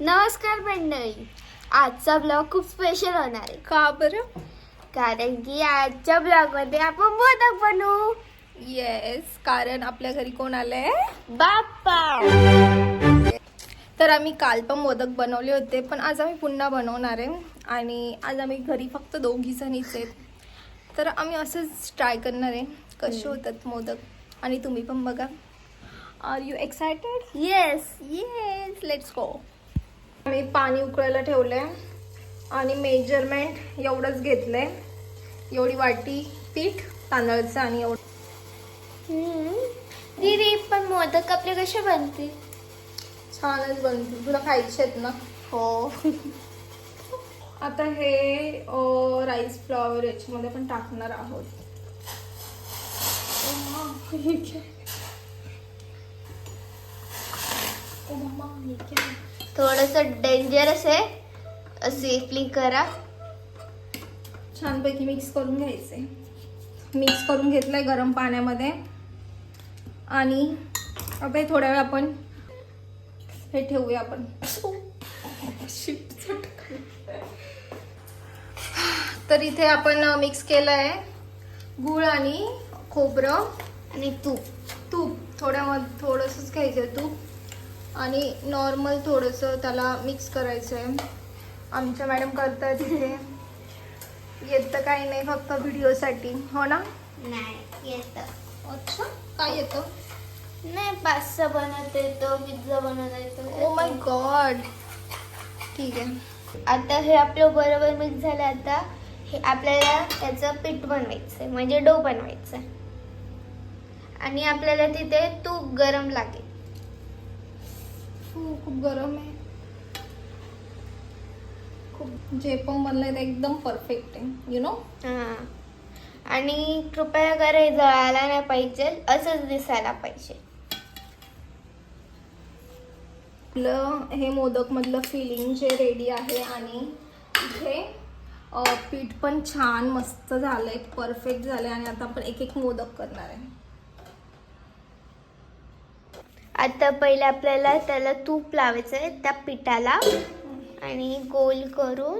नमस्कार मंडळी. आजचा ब्लॉग खूप स्पेशल होणार आहे. का बरं? कारण की आजच्या ब्लॉगमध्ये आपण मोदक बनवू. येस कारण आपल्या घरी कोण आलंय? बाप्पा. तर आम्ही काल पण मोदक बनवले होते पण आज आम्ही पुन्हा बनवणार आहे. आणि आज आम्ही घरी फक्त दोघी जणीच आहेत. तर आम्ही असंच ट्राय करणार आहे. कसे होतात मोदक? आणि तुम्ही पण बघा. Are you excited yes yes let's go आम्ही पाणी उकळायला ठेवलंय आणि मेजरमेंट एवढंच घेतलंय. एवढी वाटी पीठ तांदळाचं आणि एवढं. दीदी पण मोदक आपले कसे बनतील छानच बनते. तुला खायचे आहेत ना? हो. आता हे राईस फ्लॉवर याच्यामध्ये पण टाकणार आहोत ओ मा, हे काय? ओ मामा, हे काय? थोडस डेंजरस आहे. सेफली करा. छानपैकी मिक्स करून घ्यायचे. मिक्स करून घेतलंय गरम पाण्यामध्ये. आणि आता थोड्या वेळ आपण हे ठेवूया आपण. तर इथे आपण मिक्स केलं आहे गूळ आणि खोबरं आणि तूप. तूप थोड्या थोडंसंच घ्यायचं आहे तूप. आणि नॉर्मल थोडंसं त्याला मिक्स करायचं आहे आमच्या मॅडम करतात तिथे. येतं काही नाही फक्त व्हिडिओसाठी हो ना? नाही येत. अच्छा? काय येतं? नाही पास्ता बनवता येतो पिझ्झा बनवता येतो. ओ माय गॉड ठीक आहे. आता हे आपलं बरोबर मिक्स झालं. आता हे आपल्याला त्याचं पीठ बनवायचं आहे म्हणजे डो बनवायचं आहे आणि आपल्याला तिथे तूप गरम लागेल. हो, खूप गरम आहे. खूप जे पण बनलंय ते एकदम परफेक्ट आहे यु नो हां. आणि कृपया करा हे जळायला नाही पाहिजे असंच दिसायला पाहिजे. आपलं हे मोदक मधलं फिलिंग जे रेडी आहे आणि इथे पीठ पण छान मस्त झालंय परफेक्ट झालंय आणि आता आपण एक एक मोदक करणार आहे. आता पहिले आपल्याला त्याला तूप लावायचं आहे त्या पिठाला. आणि गोल करून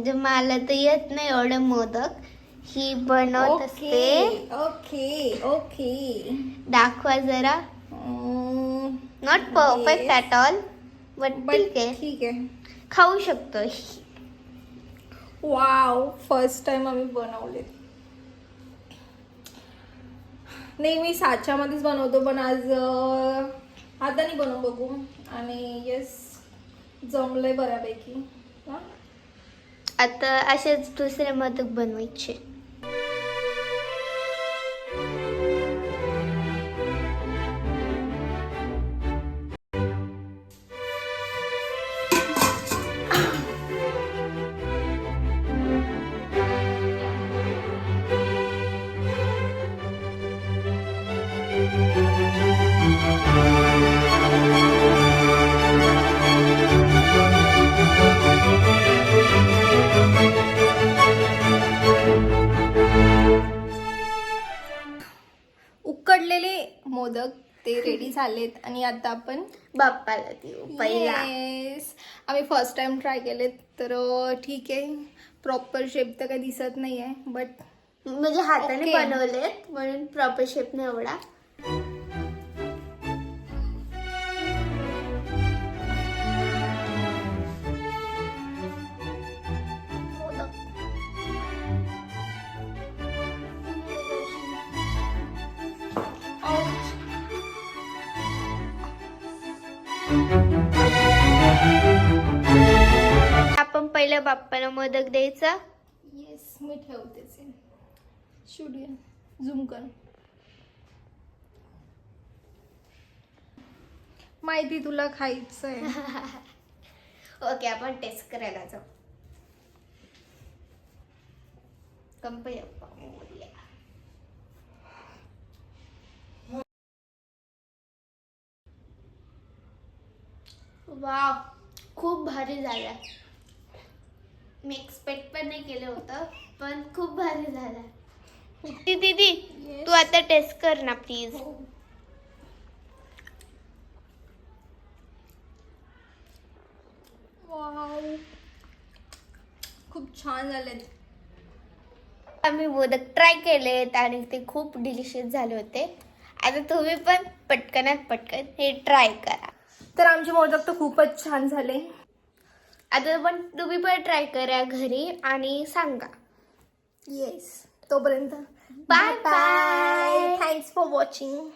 म्हणजे मला तर येत नाही एवढे मोदक. ही बनवत असते. ओके ओके दाखवा जरा. Not perfect. At all but ठीक आहे. ठीक आहे. खाऊ शकतो. वाव फर्स्ट टाइम आम्ही बनवले. नेहमी साच्यामध्येच बनवतो पण आज हाताने बनवून बघू. आणि येस जमलंय बऱ्यापैकी. हा? आता असेच दुसरे मोदक बनवायचे. उकडलेले मोदक ते रेडी झालेत आणि आता आपण बाप्पाला देऊ पहिला Yes. आम्ही फर्स्ट टाइम ट्राय केलेत तर ठीक आहे प्रॉपर शेप तर काही दिसत नाही आहे बट म्हणजे हाताने Okay. बनवलेत म्हणून प्रॉपर शेप नाही एवढा पहिल्या बाप्पाला मोदक द्यायचा? येस मी ठेवतेच शुड झूम कर. माहिती तुला खायचंय. ओके आपण टेस्ट करायला जाऊ. वाव खूप भारी झालं. मी एक्सपेक्ट पण नाही केलं होतं पण खूप भारी झालं. ती दीदी तू आता टेस्ट कर ना प्लीज वाव खूप छान झालेत आम्ही मोदक ट्राय केलेत आणि ते खूप डिलिशियस झाले होते. आता तुम्ही पण पटकनात पटकन हे ट्राय करा. तर आमचे मोदक तर खूपच छान झाले. आता पण तुम्ही पण ट्राय करा घरी आणि सांगा. येस तोपर्यंत Bye bye. Thanks for watching